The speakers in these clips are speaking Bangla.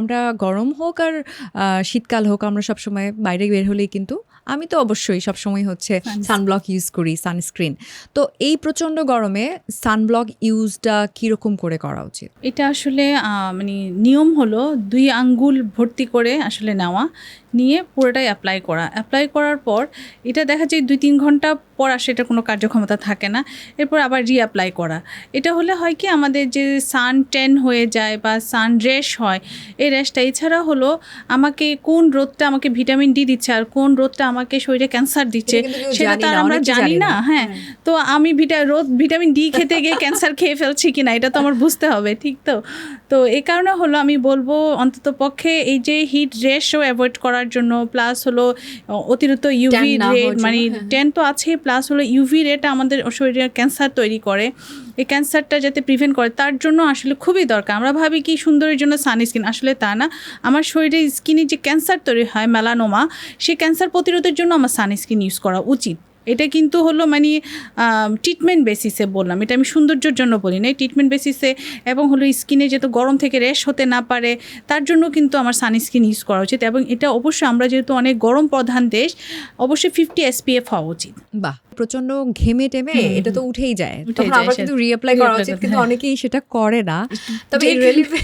আমরা গরম হোক আর শীতকাল হোক আমরা সবসময় বাইরে বের হলেই কিন্তু আমি তো অবশ্যই সবসময় হচ্ছে সানব্লক ইউজ করি সানস্ক্রিন তো এই প্রচণ্ড গরমে সানব্লক ইউজটা কীরকম করে করা উচিত? এটা আসলে মানে নিয়ম হলো দুই আঙ্গুল ভর্তি করে আসলে নেওয়া। নিয়ে পুরোটাই অ্যাপ্লাই করা। অ্যাপ্লাই করার পর এটা দেখা যায় দুই তিন ঘণ্টা পর আসলে এটা কোনো কার্যক্ষমতা থাকে না। এরপর আবার রিঅ্যাপ্লাই করা। এটা হলে হয় কি আমাদের যে সান টেন হয়ে যায় বা সান রেশ হয় এই রেশটা এছাড়া হলো আমাকে কোন রোদটা আমাকে ভিটামিন ডি দিচ্ছে আর কোন রোদটা আমাকে শরীরে ক্যান্সার দিচ্ছে সেটা তো আর আমরা জানি না না। হ্যাঁ। তো আমি ভিটা রোদ ভিটামিন ডি খেতে গিয়ে ক্যান্সার খেয়ে ফেলছি কিনা এটা তো আমার বুঝতে হবে ঠিক তো? তো এই কারণে হলো আমি বলব অন্তত পক্ষে এই যে হিট রেশও অ্যাভয়েড করার জন্য প্লাস হলো অতিরিক্ত ইউভি রেট রে মানে হ্যাঁ। টেন তো আছে প্লাস হলো ইউভি রেটা আমাদের শরীরে ক্যান্সার তৈরি করে। এই ক্যান্সারটা যাতে প্রিভেন্ট করে তার জন্য আসলে খুবই দরকার। আমরা ভাবি কি সুন্দরের জন্য সানস্ক্রিন আসলে তা না। আমার শরীরে স্কিনে যে ক্যান্সার তৈরি হয় মেলানোমা সেই ক্যান্সার প্রতিরোধের জন্য আমার সানস্ক্রিন ইউজ করা উচিত। এটা কিন্তু হলো মানে ট্রিটমেন্ট বেসিসে বললাম। এটা আমি সৌন্দর্যের জন্য বলি না। ট্রিটমেন্ট বেসিসে এবং হলো স্কিনে যেহেতু গরম থেকে রেশ হতে না পারে তার জন্য কিন্তু আমার সানস্ক্রিন ইউজ করা উচিত এবং এটা অবশ্যই আমরা যেহেতু অনেক গরম প্রধান দেশ অবশ্যই ফিফটি এসপিএফ হওয়া উচিত। বাহ প্রচণ্ড ঘেমে টেমে এটা তো উঠেই যায়। তখন আবার কিন্তু রিঅ্যাপ্লাই করা উচিত কিন্তু অনেকেই সেটা করে না। তবে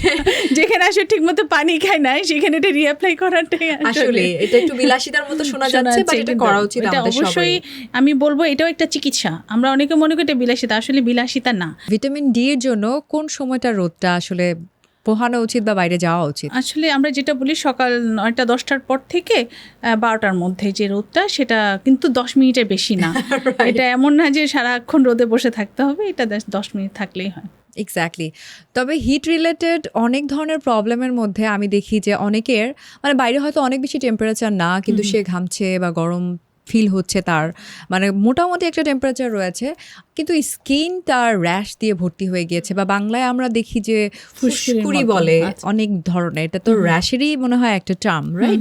যেখানে আসলে ঠিক মতো পানি খায় না সেখানে এটা রিঅ্যাপ্লাই করাটাই আসলে এটা একটু বিলাসিতার মতো শোনা যাচ্ছে বাট এটা করা উচিত আমাদের অবশ্যই আমি বলব এটাও একটা চিকিৎসা। আমরা অনেকে মনে করি এটা বিলাসিতা আসলে বিলাসিতা না। ভিটামিন ডি এর জন্য কোন সময়টা রোদটা আসলে পোহানো উচিত বা বাইরে যাওয়া উচিত? আসলে আমরা যেটা বলি সকাল নয়টা দশটার পর থেকে বারোটার মধ্যে যে রোদটা সেটা কিন্তু দশ মিনিটের বেশি না। এটা এমন না যে সারাক্ষণ রোদে বসে থাকতে হবে এটা দশ- দশ মিনিট থাকলেই হয়। এক্স্যাক্টলি তবে হিট রিলেটেড অনেক ধরনের প্রবলেমের মধ্যে আমি দেখি যে অনেকের মানে বাইরে হয়তো অনেক বেশি টেম্পারেচার না কিন্তু সে ঘামছে বা গরম ফিল হচ্ছে তার। মানে মোটামুটি একটা টেম্পারেচার রয়েছে কিন্তু স্কিন তার র্যাশ দিয়ে ভর্তি হয়ে গিয়েছে বা বাংলায় আমরা দেখি যে ফুসকুড়ি বলে আচ্ছা। অনেক ধরনের। এটা তো র্যাশেরই মনে হয় একটা টার্ম রাইট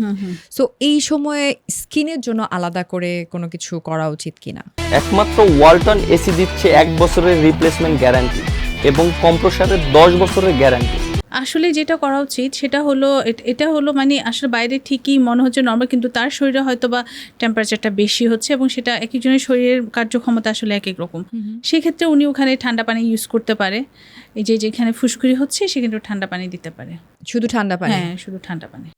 সো এই সময়ে স্কিনের জন্য আলাদা করে কোনো কিছু করা উচিত কিনা? একমাত্র ওয়ালটন এসি দিচ্ছে এক বছরের রিপ্লেসমেন্ট গ্যারান্টি এবং কম্প্রসারের দশ বছরের গ্যারান্টি আসলে যেটা করা উচিত সেটা হলো এটা হলো মানে আসলে বাইরে ঠিকই মনে হচ্ছে নর্মাল কিন্তু তার শরীরে হয়তো বা টেম্পারেচারটা বেশি হচ্ছে এবং সেটা এক একজনের শরীরের কার্যক্ষমতা আসলে এক এক রকম। সেক্ষেত্রে উনি ওখানে ঠান্ডা পানি ইউজ করতে পারে। এই যে যেখানে ফুসকুড়ি হচ্ছে সেখানে ঠান্ডা পানি দিতে পারে। শুধু ঠান্ডা পানি? হ্যাঁ শুধু ঠান্ডা পানি।